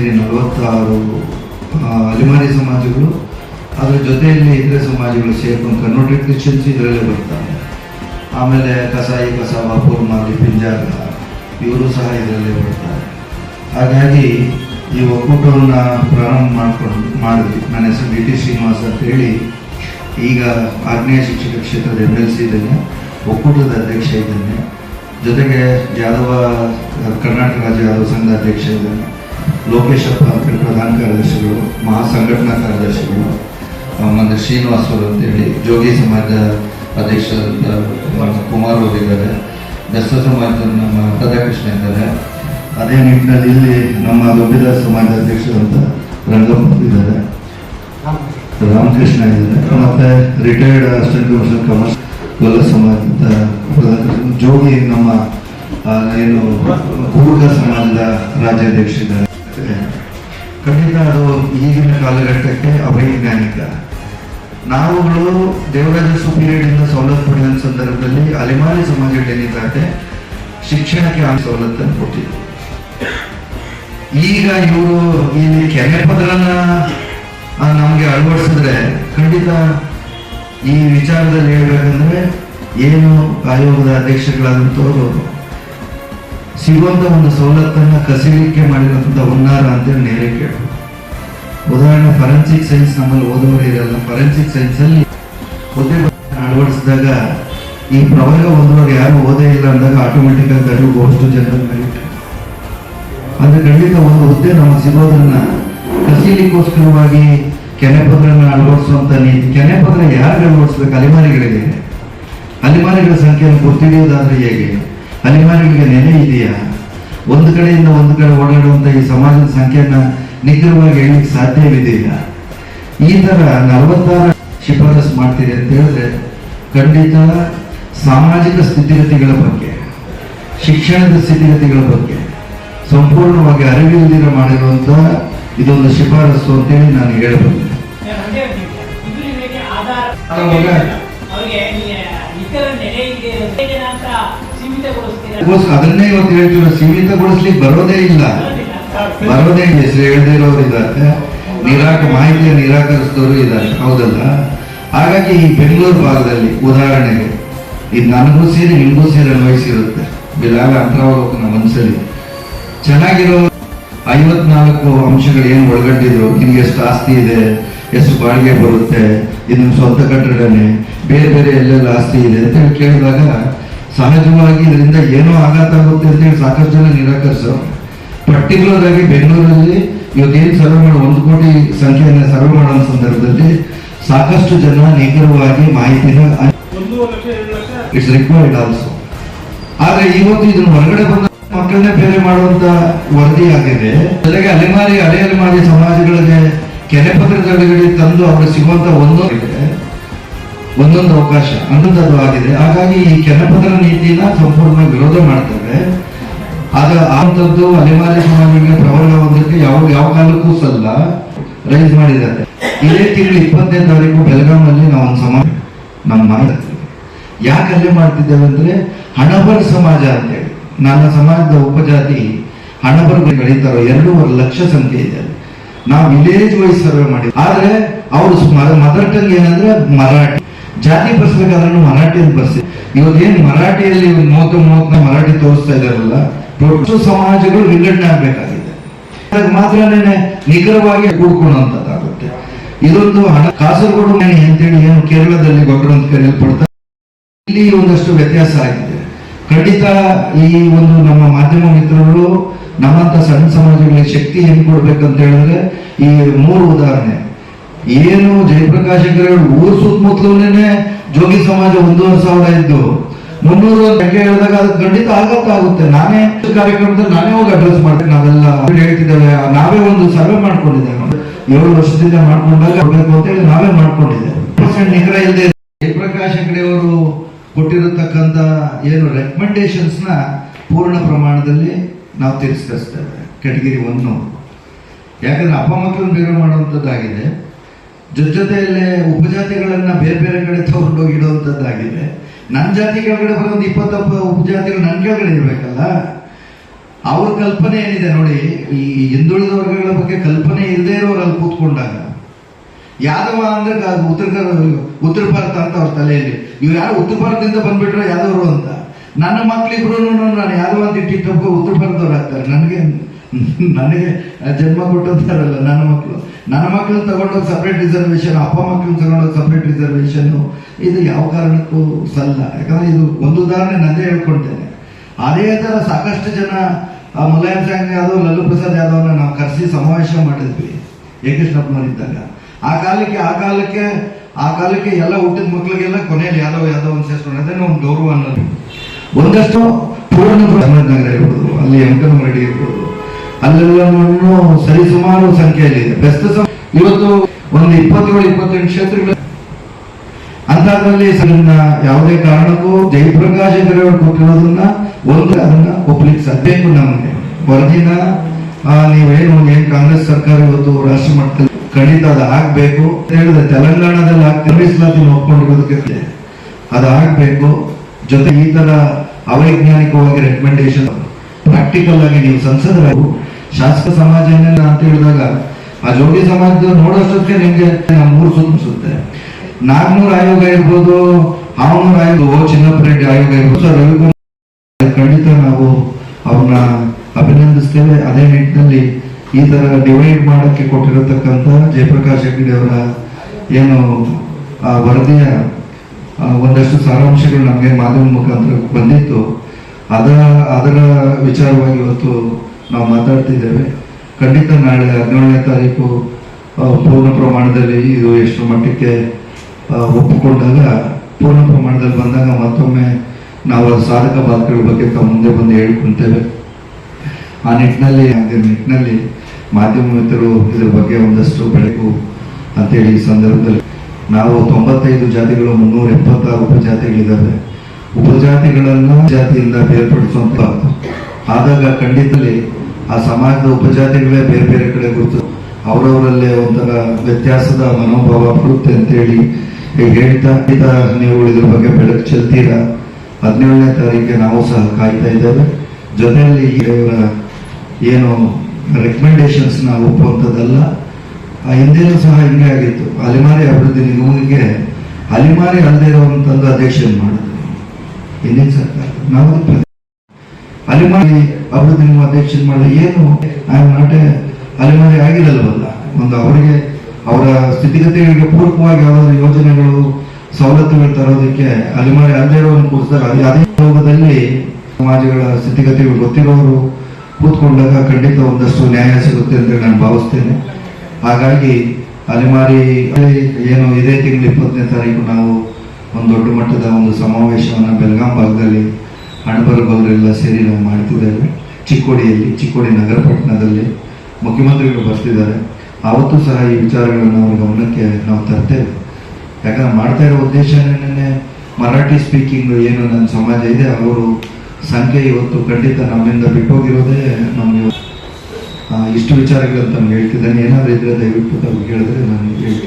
ಸೇರಿ ನಲವತ್ತಾರು ಅಲಿಮಾರಿ ಸಮಾಜಗಳು, ಅದರ ಜೊತೆಯಲ್ಲಿ ಇತರೆ ಸಮಾಜಗಳು ಸೇರ್ಕೊಂಡು ಕನ್ವರ್ಟೆಡ್ ಕ್ರಿಶ್ಚಿಯನ್ಸ್ ಇದರಲ್ಲೇ ಬರ್ತಾರೆ. ಆಮೇಲೆ ಕಸಾಯಿ ಕಸಾಬ ಮಾಲಿ ಪಿಂಜಾರ, ಇವರು ಸಹ ಇದರಲ್ಲೇ ಬರ್ತಾರೆ. ಹಾಗಾಗಿ ಈ ಒಕ್ಕೂಟವನ್ನು ಪ್ರಾರಂಭ ಮಾಡ್ಕೊಂಡು, ಮಾಡಿದ್ವಿ. ನನ್ನ ಹೆಸರು ಡಿ ಟಿ ಶ್ರೀನಿವಾಸ್ ಅಂತ ಹೇಳಿ, ಈಗ ಆಗ್ನೇಯ ಶಿಕ್ಷಕ ಕ್ಷೇತ್ರದ ಎಂ ಎಲ್ ಸಿ ಇದ್ದೇನೆ, ಒಕ್ಕೂಟದ ಅಧ್ಯಕ್ಷ ಇದ್ದೇನೆ. ಜೊತೆಗೆ ಯಾದವ ಕರ್ನಾಟಕ ರಾಜ್ಯ ಯಾದವ ಸಂಘದ ಅಧ್ಯಕ್ಷ ಇದ್ದೇನೆ. ಲೋಕೇಶಪ್ಪ ಅಂತೇಳಿ ಪ್ರಧಾನ ಕಾರ್ಯದರ್ಶಿಗಳು ಮಹಾ ಸಂಘಟನಾ ಕಾರ್ಯದರ್ಶಿಗಳು ಆಮೇಲೆ ಶ್ರೀನಿವಾಸ್ ಅವರು ಅಂತೇಳಿ ಜೋಗಿ ಸಮಾಜ ಅಧ್ಯಕ್ಷರಾದಂಥ ಕುಮಾರ್ ಅವರು ಇದ್ದಾರೆ. ದಸರ ಸಮಾಜದ ನಮ್ಮ ರಾಧಾಕೃಷ್ಣ ಇದ್ದಾರೆ. ಅದೇ ನಿಟ್ಟಿನಲ್ಲಿ ಇಲ್ಲಿ ನಮ್ಮ ದೊಡ್ಡದಾಸ್ ಸಮಾಜ ಅಧ್ಯಕ್ಷರಂತ ರಂಗಪ್ಪ ಇದ್ದಾರೆ. ರಾಮಕೃಷ್ಣ ಇದ್ದಾರೆ. ಮತ್ತೆ retired assistant commissioner commerce Golla ಸಮಾಜದ ಜೋಗಿ ನಮ್ಮ ಏನು ಕುರುಗ ಸಮಾಜದ ರಾಜ್ಯಾಧ್ಯಕ್ಷ ಇದ್ದಾರೆ. ಖಂಡಿತ ಅದು ಈಗಿನ ಕಾಲಘಟ್ಟಕ್ಕೆ ಅವೈಜ್ಞಾನಿಕ ನಾವುಗಳು ದೇವರಾಜ ಸುಪೀರಿಯಡಿಂದ ಸವಲತ್ತು ಪಡೆದ ಸಂದರ್ಭದಲ್ಲಿ ಅಲೆಮಾರಿ ಸಮಾಜಗಳೇನಿದ್ದಾರೆ ಶಿಕ್ಷಣಕ್ಕೆ ಆ ಸವಲತ್ತನ್ನು ಕೊಟ್ಟಿದ್ರು ಈಗ ಇವರು ಇಲ್ಲಿ ಕೆರೆ ಪದರನ್ನ ನಮ್ಗೆ ಅಳವಡಿಸಿದ್ರೆ ಖಂಡಿತ ಈ ವಿಚಾರದಲ್ಲಿ ಹೇಳಬೇಕಂದ್ರೆ ಏನು ಆಯೋಗದ ಅಧ್ಯಕ್ಷಗಳಾದಂಥವ್ರು ಸಿಗುವಂತ ಒಂದು ಸವಲತ್ತನ್ನ ಕಸಿಲಿಕ್ಕೆ ಮಾಡಿರುವಂತ ಹುನ್ನಾರ ಅಂತೇಳಿ ನೇರ ಕೇಳು ಉದಾಹರಣೆ ಫರೆನ್ಸಿಕ್ ಸೈನ್ಸ್ ನಮ್ಮಲ್ಲಿ ಓದೋರು ಇರಲ್ಲ ಫರೆನ್ಸಿಕ್ ಸೈನ್ಸ್ ಅಲ್ಲಿ ಹುದ್ದೆ ಅಳವಡಿಸಿದಾಗ ಈ ಪ್ರವರ್ಗ ಓದುವಾಗ ಯಾರು ಓದೇ ಇಲ್ಲ ಅಂದಾಗ ಆಟೋಮೆಟಿಕ್ ಆಗಿ ಅದು ಅಷ್ಟು ಜನರಲ್ ಮೆರಿಟ್ ಅಂದ್ರೆ ಖಂಡಿತ ಒಂದು ಹುದ್ದೆ ನಮಗೆ ಸಿಗೋದನ್ನ ಕಸೀಲಿಕ್ಕೋಸ್ಕರವಾಗಿ ಕೆನೆಪತ್ರನ ಅಳವಡಿಸುವಂತ ನೀತಿ. ಕೆನೆಪತ್ರ ಯಾರು ಅಳವಡಿಸ್ಬೇಕು? ಅಲೆಮಾರಿಗಳಿಗೆ ಅಲೆಮಾರಿಗಳ ಸಂಖ್ಯೆಯನ್ನು ಗೊತ್ತಿಡಿಯೋದಾದ್ರೆ ಹೇಗೆ? ಅಲೆಮಾರಿಗಳಿಗೆ ನೆನೆ ಇದೆಯಾ? ಒಂದು ಕಡೆಯಿಂದ ಒಂದು ಕಡೆ ಓಡಾಡುವಂತ ಈ ಸಮಾಜದ ಸಂಖ್ಯೆಯನ್ನ ನಿಖರವಾಗಿ ಹೇಳಲಿಕ್ಕೆ ಸಾಧ್ಯವಿದೆಯಾ? ಈ ತರ ನಲವತ್ತಾರು ಶಿಫಾರಸು ಮಾಡ್ತೀರಿ ಅಂತ ಹೇಳಿದ್ರೆ ಖಂಡಿತ ಸಾಮಾಜಿಕ ಸ್ಥಿತಿಗತಿಗಳ ಬಗ್ಗೆ ಶಿಕ್ಷಣದ ಸ್ಥಿತಿಗತಿಗಳ ಬಗ್ಗೆ ಸಂಪೂರ್ಣವಾಗಿ ಅರಿವಿಲ್ಲದಿರ ಮಾಡಿರುವಂತ ಇದೊಂದು ಶಿಫಾರಸು ಅಂತೇಳಿ ನಾನು ಹೇಳಬಲ್ಲೆ ಅವ್ರಿಗೆ ಇತರ ನೆಲೆ ಇದೆ ಅಂತ ಸೀಮಿತಗೊಳಿಸ್ತೀರ? ಅದನ್ನೇ ಇವತ್ತು ಹೇಳ್ತೀವಿ ಸೀಮಿತಗೊಳಿಸ್ಲಿಕ್ಕೆ ಬರೋದೇ ಇಲ್ಲ. ಬರೋದೇ ಇಲ್ಲ ಹೆಸರು ಹೇಳದೇ ಇರೋರು ಇದ್ದಾರೆ. ನಿರಾಕ ಮಾಹಿತಿಯ ನಿರಾಕರಿಸಿದವರು ಇದ್ದಾರೆ. ಹೌದಲ್ಲ? ಹಾಗಾಗಿ ಈ ಬೆಂಗಳೂರು ಭಾಗದಲ್ಲಿ ಉದಾಹರಣೆಗೆ ಇದು ನನಗೂ ಸೇರಿ ನಿಮಗೂ ಸೇರಿ ಅನ್ವಯಿಸಿರುತ್ತೆ. ಬಿಲಾಲ ನಮ್ಮ ಮನಸ್ಸಲ್ಲಿ ಚೆನ್ನಾಗಿರೋ ಐವತ್ನಾಲ್ಕು ಅಂಶಗಳು ಏನು ಒಳಗೊಂಡಿದ್ರು? ನಿಮ್ಗೆ ಎಷ್ಟು ಆಸ್ತಿ ಇದೆ? ಎಷ್ಟು ಬಾಡಿಗೆ ಬರುತ್ತೆ? ಇದು ನಿಮ್ಮ ಸ್ವಂತ ಕಟ್ಟಡನೇ? ಬೇರೆ ಬೇರೆ ಎಲ್ಲೆಲ್ಲ ಆಸ್ತಿ ಇದೆ ಅಂತ ಹೇಳಿ ಕೇಳಿದಾಗ ಸಹಜವಾಗಿ ಇದರಿಂದ ಏನೋ ಆಘಾತ ಆಗುತ್ತೆ ಅಂತ ಹೇಳಿ ಸಾಕಷ್ಟು ಜನ ನಿರಾಕರಿಸೋ ಪರ್ಟಿಕ್ಯುಲರ್ ಆಗಿ ಬೆಂಗಳೂರಲ್ಲಿ ಇವತ್ತೇನು ಸರ್ವೆ ಮಾಡೋ ಒಂದು ಕೋಟಿ ಸಂಖ್ಯೆಯನ್ನ ಸರ್ವೆ ಮಾಡೋ ಸಂದರ್ಭದಲ್ಲಿ ಸಾಕಷ್ಟು ಜನ ನಿಖರವಾಗಿ ಮಾಹಿತಿನ ಇಟ್ಸ್ ರಿಕ್ವೈರ್ಡ್ ಆಲ್ಸೋ ಆದ್ರೆ ಇವತ್ತು ಇದನ್ನ ಹೊರಗಡೆ ಬಂದ ಮಕ್ಕಳನ್ನೇ ಬೇರೆ ಮಾಡುವಂತ ವರದಿ ಆಗಿದೆ. ಜೊತೆಗೆ ಅಲೆಮಾರಿ ಅಲೆ ಅಲೆಮಾರಿ ಸಮಾಜಗಳಿಗೆ ಕೆನೆ ಪತ್ರದೊಳಗಡೆ ತಂದು ಅವ್ರಿಗೆ ಸಿಗುವಂತ ಒಂದೊಂದು ಒಂದೊಂದು ಅವಕಾಶ ಅನ್ನೋದು ಆಗಿದೆ. ಹಾಗಾಗಿ ಈ ಕೆನಪದರ ನೀತಿನ ಸಂಪೂರ್ಣ ವಿರೋಧ ಮಾಡ್ತೇವೆ. ಆಗ ಅಂಥದ್ದು ಅಲೆಮಾರಿ ಸಮಾಜಕ್ಕೆ ಪ್ರಬಲ ಒಂದಕ್ಕೆ ಯಾವ ಯಾವ ಕಾಲಕ್ಕೂ ಸಲ್ಲ. ರೈಸ್ ಮಾಡಿದ್ದಾರೆ. ಇದೇ ತಿಂಗಳು ಇಪ್ಪತ್ತನೇ ತಾರೀಕು ಬೆಳಗಾವಲ್ಲಿ ನಾವು ಒಂದು ಸಮಾಜ ನಮ್ಮ ಮಾಡಿದ್ವಿ ಯಾಕೆ ಅಲ್ಲೇ ಮಾಡ್ತಿದ್ದೇವೆ ಅಂದ್ರೆ ಹಣಬರ ಸಮಾಜ ಅಂತೇಳಿ ನನ್ನ ಸಮಾಜದ ಉಪಜಾತಿ ಹಣಬರ್ಗಳು ಕಳೀತಾರೋ ಎರಡೂವರೆ ಲಕ್ಷ ಸಂಖ್ಯೆ ಇದೆ ನಾವು ವಿಲೇಜ್ ವೈಸ್ ಸರ್ವೆ ಮಾಡಿ ಆದ್ರೆ ಅವರು ಮದರ್ ಟಂಗ್ ಏನಂದ್ರೆ ಮರಾಠಿ. ಜಾತಿ ಬರ್ಸ್ಬೇಕಾದ್ರೂ ಮರಾಠಿಯಲ್ಲಿ ಬರ್ಸಿ. ಏನು ಮರಾಠಿಯಲ್ಲಿ ಮೂವತ್ತು ಮೂವತ್ತನ ಮರಾಠಿ ತೋರಿಸ್ತಾ ಇದಾರಲ್ಲ, ದೊಡ್ಡ ಸಮಾಜಗಳು ವಿಂಗಡಣೆ ಆಗ್ಬೇಕಾಗಿದೆ. ಮಾತ್ರನೇ ನಿಖರವಾಗಿ ಕೂಡ್ಕೊಳ್ಳುವಂತದ್ದಾಗುತ್ತೆ ಇದೊಂದು ಹಣ, ಕಾಸರಗೋಡು ಮನೆ ಅಂತೇಳಿ ಏನು ಕೇರಳದಲ್ಲಿ ಗೊಬ್ಬರ ಅಂತ ಕರೆಯಲ್ಪಡ್ತಾ ಇಲ್ಲಿ ಒಂದಷ್ಟು ವ್ಯತ್ಯಾಸ ಆಗಿದೆ. ಖಂಡಿತ ಈ ಒಂದು ನಮ್ಮ ಮಾಧ್ಯಮ ಮಿತ್ರರು ನಮ್ಮಂತ ಸಣ್ಣ ಸಮಾಜಗಳಿಗೆ ಶಕ್ತಿ ಹೆಂಗ್ ಕೊಡ್ಬೇಕಂತ ಹೇಳಿದ್ರೆ ಈ ಮೂರು ಉದಾಹರಣೆ. ಏನು ಜಯಪ್ರಕಾಶ್ ಹೆಗಡೆ ಊರ್ ಸುತ್ತಮುತ್ತಲೇ ಜೋಗಿ ಸಮಾಜ ಒಂದೂವರೆ ಸಾವಿರ ಇದ್ದು ಮುನ್ನೂರು ಅಂತ ಹೇಳಿದಾಗ ಅದು ಖಂಡಿತ ಆಘಾತ ಆಗುತ್ತೆ. ನಾನೇ ಕಾರ್ಯಕ್ರಮದಲ್ಲಿ ನಾನೇ ಹೋಗಿ ಅಡ್ರೆಸ್ ಮಾಡ್ತೇನೆ, ನಾವೆಲ್ಲ ಹೇಳ್ತಿದ್ದೇವೆ ನಾವೇ ಒಂದು ಸರ್ವೆ ಮಾಡ್ಕೊಂಡಿದ್ದೇವೆ. ಏಳು ವರ್ಷದಿಂದ ಮಾಡ್ಕೊಂಡಾಗ ಹೋಗ್ಬೇಕು ಅಂತ ಹೇಳಿ ನಾವೇ ಮಾಡ್ಕೊಂಡಿದ್ದೆ ಪರ್ಸೆಂಟ್ ನಿಖರ ಇಲ್ಲದೆ ಜಯಪ್ರಕಾಶ್ ಹೆಗಡೆ ಅವರು ಕೊಟ್ಟಿರತಕ್ಕಂತ ಏನು ರೆಕಮೆಂಡೇಶನ್ಸ್ನ ಪೂರ್ಣ ಪ್ರಮಾಣದಲ್ಲಿ ನಾವು ತಿರಸ್ಕರಿಸ್ತೇವೆ. ಕೆಟಗಿರಿ ಒಂದು. ಯಾಕಂದ್ರೆ ಅಪ್ಪ ಮಕ್ಕಳನ್ನ ಬೇರೆ ಮಾಡುವಂಥದ್ದಾಗಿದೆ. ಜೊತೆ ಜೊತೆಯಲ್ಲೇ ಉಪಜಾತಿಗಳನ್ನ ಬೇರೆ ಬೇರೆ ಕಡೆ ತಗೊಂಡೋಗಿ ಇಡುವಂಥದ್ದಾಗಿದೆ ನನ್ನ ಜಾತಿ ಕೆಳಗಡೆ ಬರೋದು ಒಂದು ಇಪ್ಪತ್ತಪ್ಪ ಉಪಜಾತಿಗಳು ನನ್ನ ಕೆಳಗಡೆ ಇರ್ಬೇಕಲ್ಲ? ಅವ್ರ ಕಲ್ಪನೆ ಏನಿದೆ ನೋಡಿ, ಈ ಹಿಂದುಳಿದ ವರ್ಗಗಳ ಬಗ್ಗೆ ಕಲ್ಪನೆ ಇಲ್ಲದೆ ಇರೋರು ಅಲ್ಲಿ ಕೂತ್ಕೊಂಡಾಗ. ಯಾದವ ಅಂದ್ರೆ ಅದು ಉತ್ತರ ಉತ್ತರ ಭಾರತ ಅಂತ ಅವ್ರ ತಲೆಯಲ್ಲಿ. ಇವ್ರು ಯಾರು ಉತ್ತರ ಭಾರತದಿಂದ ಬಂದ್ಬಿಟ್ರೆ ಯಾದವರು ಅಂತ. ನನ್ನ ಮಕ್ಳಿಬ್ರು ನಾನು ಯಾದವ ಅಂತ ಇಟ್ಟಿಟ್ಟಪ್ಪ ಉತ್ತರ ಭಾರತದವ್ರು ಆಗ್ತಾರೆ. ನನಗೆ ನನಗೆ ಜನ್ಮ ಕೊಟ್ಟಂತಾರಲ್ಲ ನನ್ನ ಮಕ್ಕಳು ನನ್ನ ಮಕ್ಕಳನ್ನ ತಗೊಂಡೋಗಿ ಸಪ್ರೇಟ್ ರಿಸರ್ವೇಶನ್ ಅಪ್ಪ ಮಕ್ಕಳನ್ನ ತಗೊಂಡೋಗಿ ಸಪ್ರೇಟ್ ರಿಸರ್ವೇಶನ್ ಇದು ಯಾವ ಕಾರಣಕ್ಕೂ ಸಲ್ಲ. ಯಾಕಂದ್ರೆ ಇದು ಒಂದು ಉದಾಹರಣೆ ನಂದೇ ಹೇಳ್ಕೊಳ್ತೇನೆ ಅದೇ ತರ ಸಾಕಷ್ಟು ಜನ ಮುಲಾಯಂ ಸಿಂಗ್ ಯಾದವ್, ಲಲ್ಲು ಪ್ರಸಾದ್ ಯಾದವ್ನ ನಾವು ಕರೆಸಿ ಸಮಾವೇಶ ಮಾಡಿದ್ವಿ, ಎ. ಕೃಷ್ಣಪ್ಪನವರಿದ್ದಾಗ. ಆ ಕಾಲಕ್ಕೆ ಆ ಕಾಲಕ್ಕೆ ಆ ಕಾಲಕ್ಕೆ ಎಲ್ಲ ಹುಟ್ಟಿದ ಮಕ್ಕಳಿಗೆಲ್ಲ ಕೊನೆಯಲ್ಲಿ ಯಾದವ್ ಯಾದವ್ ಅಂತ ಸೇರಿಸ್ಕೊಂಡಿದ್ದೇನೆ ಒಂದು ಗೌರವ ಅನ್ನೋದು. ಒಂದಷ್ಟು ಪೂರ್ಣ ನಗರ ಇರ್ಬೋದು ಅಲ್ಲಿ ರೆಡ್ಡಿ ಇರ್ಬೋದು. ಅಲ್ಲೆಲ್ಲನೂ ಸರಿಸುಮಾರು ಸಂಖ್ಯೆಯಲ್ಲಿದೆ ಪ್ರಸ್ತುತ ಇವತ್ತು ಒಂದು ಇಪ್ಪತ್ತೇಳು, ಇಪ್ಪತ್ತೆಂಟು ಕ್ಷೇತ್ರಗಳು ಅಂತಹದ್ರಲ್ಲಿ ಯಾವುದೇ ಕಾರಣಕ್ಕೂ ಜಯಪ್ರಕಾಶ್ ಹೆಗಡೆ ಅವರು ಕೊಟ್ಟಿರೋದನ್ನ ಒಂದು ಅದನ್ನ ಒಪ್ಲಿಕ್ಕೆ ಸಾಧ್ಯಬೇಕು ನಮಗೆ. ವರದಿನ ನೀವೇನು ಏನ್ ಕಾಂಗ್ರೆಸ್ ಸರ್ಕಾರ ಇವತ್ತು ರಾಷ್ಟ್ರ ಮಟ್ಟದಲ್ಲಿ ಖಂಡಿತ ಅದು ಆಗ್ಬೇಕು. ಹೇಳಿದ್ರೆ ತೆಲಂಗಾಣದಲ್ಲಿ ಆಗ್ತಿರೋ ಮೀಸಲಾತಿ ಒಪ್ಕೊಂಡಿರೋದಕ್ಕೆ ಅದು ಆಗ್ಬೇಕು. ಜೊತೆ ಈ ತರ ಅವೈಜ್ಞಾನಿಕವಾಗಿ ರೆಕಮೆಂಡೇಶನ್ ಪ್ರಾಕ್ಟಿಕಲ್ ಆಗಿ ನೀವು ಸಂಸದರಾಗು ಶಾಸಕ ಸಮಾಜ ಏನಿಲ್ಲ ಅಂತ ಹೇಳಿದಾಗ ಆ ಜೋಗಿ ಸಮಾಜದ ನೋಡೋಷ್ಟಕ್ಕೆ ನಿಮಗೆ ಮೂರು ಸುತ್ತಿಸುತ್ತೆ ನಾಗ್ನೂರ್ ಆಯೋಗ ಇರ್ಬೋದು, ಹಾವನೂರ್ ಆಯೋಗ ಚಿನ್ನಪ್ಪ ರೆಡ್ಡಿ ಆಯೋಗ ಇರ್ಬೋದು, ಸರ್, ರವಿಕುಮಾರ್ ಖಂಡಿತ ನಾವು ಅವ್ರನ್ನ ಅಭಿನಂದಿಸ್ತೇವೆ. ಅದೇ ನಿಟ್ಟಿನಲ್ಲಿ ಈ ತರ ಡಿವೈಡ್ ಮಾಡಕ್ಕೆ ಕೊಟ್ಟಿರತಕ್ಕಂತ ಜಯಪ್ರಕಾಶ್ ಹೆಗ್ಡೆ ಅವರ ಏನು, ಆ ವರದಿಯ ಒಂದಷ್ಟು ಸಾರಾಂಶಗಳು ನಮಗೆ ಮಾಧ್ಯಮ ಮುಖಾಂತರ ಬಂದಿತ್ತು. ಅದರ ಅದರ ವಿಚಾರವಾಗಿ ಇವತ್ತು ನಾವು ಮಾತಾಡ್ತಿದ್ದೇವೆ. ಖಂಡಿತ ನಾಳೆ ಹದಿನೇಳನೇ ತಾರೀಕು ಪೂರ್ಣ ಪ್ರಮಾಣದಲ್ಲಿ ಇದು ಎಷ್ಟು ಮಟ್ಟಕ್ಕೆ ಒಪ್ಪಿಕೊಂಡಾಗ ಪೂರ್ಣ ಪ್ರಮಾಣದಲ್ಲಿ ಬಂದಾಗ ಮತ್ತೊಮ್ಮೆ ನಾವು ಸಾಧಕ ಬಾಧಕಗಳ ಬಗ್ಗೆ ತಮ್ಮ ಮುಂದೆ ಬಂದು ಹೇಳ್ಕೊಂತೇವೆ ಆ ನಿಟ್ಟಿನಲ್ಲಿ ಅದೇ ನಿಟ್ಟಿನಲ್ಲಿ ಮಾಧ್ಯಮ ಮಿತ್ರರು ಇದ್ರ ಬಗ್ಗೆ ಒಂದಷ್ಟು ಬೆಳಕು ಅಂತೇಳಿ ಈ ಸಂದರ್ಭದಲ್ಲಿ. ನಾವು ತೊಂಬತ್ತೈದು ಜಾತಿಗಳು, ಮುನ್ನೂರ ಎಪ್ಪತ್ತಾರು ಉಪಜಾತಿಗಳಿದ್ದಾವೆ. ಉಪಜಾತಿಗಳನ್ನು ಜಾತಿಯಿಂದ ಬೇರ್ಪಡಿಸುವಂತ ಆದಾಗ ಖಂಡಿತಲ್ಲಿ ಆ ಸಮಾಜದ ಉಪಜಾತಿಗಳೇ ಬೇರೆ ಬೇರೆ ಕಡೆ ಗುರುತು ಅವರವರಲ್ಲೇ ಒಂಥರ ವ್ಯತ್ಯಾಸದ ಮನೋಭಾವ ಬರುತ್ತೆ ಅಂತೇಳಿ ಹೇಳ್ತಾ ನೀವು ಇದ್ರ ಬಗ್ಗೆ ಬೆಳಕು ಚೆಲ್ತೀರಾ? ಹದಿನೇಳನೇ ತಾರೀಕಿಗೆ ನಾವು ಸಹ ಕಾಯ್ತಾ ಇದ್ದೇವೆ. ಜೊತೆಯಲ್ಲಿ ಇವರ ಏನು ರೆಕಮೆಂಡೇಶನ್ಸ್ ನಾವು ಒಪ್ಪುವಂಥದ್ದಲ್ಲ. ಆ ಹಿಂದೆನೂ ಸಹ ಹಿಂಗೆ ಆಗಿತ್ತು. ಅಲೆಮಾರಿ ಅಭಿವೃದ್ಧಿ ನಿಗಮಕ್ಕೆ ಅಲೆಮಾರಿ ಅಲ್ಲದೆ ಇರುವಂತಂದು ಅಧ್ಯಕ್ಷನ್ ಮಾಡಿದ್ರು. ಹಿಂದಿನ ಸರ್ಕಾರ. ನಾವು ಅಲೆಮಾರಿ ಅಭಿವೃದ್ಧಿ ನಿಮ್ಮ ಅಧ್ಯಕ್ಷ ಏನು ಐ ನಾಟ್ ಅಲೆಮಾರಿ ಆಗಿರಲ್ವಲ್ಲ ಒಂದು ಅವರಿಗೆ ಅವರ ಸ್ಥಿತಿಗತಿಗಳಿಗೆ ಪೂರಕವಾಗಿ ಯಾವುದಾದ್ರು ಯೋಜನೆಗಳು ಸವಲತ್ತುಗಳು ತರೋದಕ್ಕೆ ಅಲೆಮಾರಿ ಅಲ್ಲದೆ ಕೂರಿಸಿದಾಗ ಅದೇ ಅದೇ ಯೋಗದಲ್ಲಿ ಸಮಾಜಗಳ ಸ್ಥಿತಿಗತಿಗಳು ಗೊತ್ತಿರೋರು ಕೂತ್ಕೊಂಡಾಗ ಖಂಡಿತ ಒಂದಷ್ಟು ನ್ಯಾಯ ಸಿಗುತ್ತೆ ಅಂತ ನಾನು ಭಾವಿಸ್ತೇನೆ. ಹಾಗಾಗಿ ಅಲೆಮಾರಿ ಏನು ಇದೇ ತಿಂಗಳು ಇಪ್ಪತ್ತನೇ ತಾರೀಕು ನಾವು ಒಂದು ದೊಡ್ಡ ಮಟ್ಟದ ಒಂದು ಸಮಾವೇಶವನ್ನು ಬೆಳಗಾಂ ಭಾಗದಲ್ಲಿ ಹಣಬರಬಲ್ಲರೆಲ್ಲ ಸೇರಿ ನಾವು ಮಾಡ್ತಿದ್ದೇವೆ ಚಿಕ್ಕೋಡಿಯಲ್ಲಿ, ಚಿಕ್ಕೋಡಿ ನಗರ ಪಟ್ಟಣದಲ್ಲಿ ಮುಖ್ಯಮಂತ್ರಿಗಳು ಬರ್ತಿದ್ದಾರೆ. ಅವತ್ತು ಸಹ ಈ ವಿಚಾರಗಳನ್ನು ಅವ್ರ ಗಮನಕ್ಕೆ ನಾವು ತರ್ತೇವೆ ಯಾಕಂದ್ರೆ ಮಾಡ್ತಾ ಇರೋ ಉದ್ದೇಶ ಮರಾಠಿ ಸ್ಪೀಕಿಂಗ್ ಏನು ನನ್ನ ಸಮಾಜ ಇದೆ, ಅವರು ಸಂಖ್ಯೆ ಇವತ್ತು ಖಂಡಿತ ನಮ್ಮಿಂದ ಬಿಟ್ಟೋಗಿರೋದೇ ನಮ್ಗೆ ಇಷ್ಟು ವಿಚಾರಗಳು ಅಂತ ನಾನು ಹೇಳ್ತಿದ್ದೇನೆ. ಏನಾದರೂ ಇದ್ರೆ ದಯವಿಟ್ಟು ತಾವು ಹೇಳಿದ್ರೆ ನಾನು ಹೇಳ್ತೀನಿ.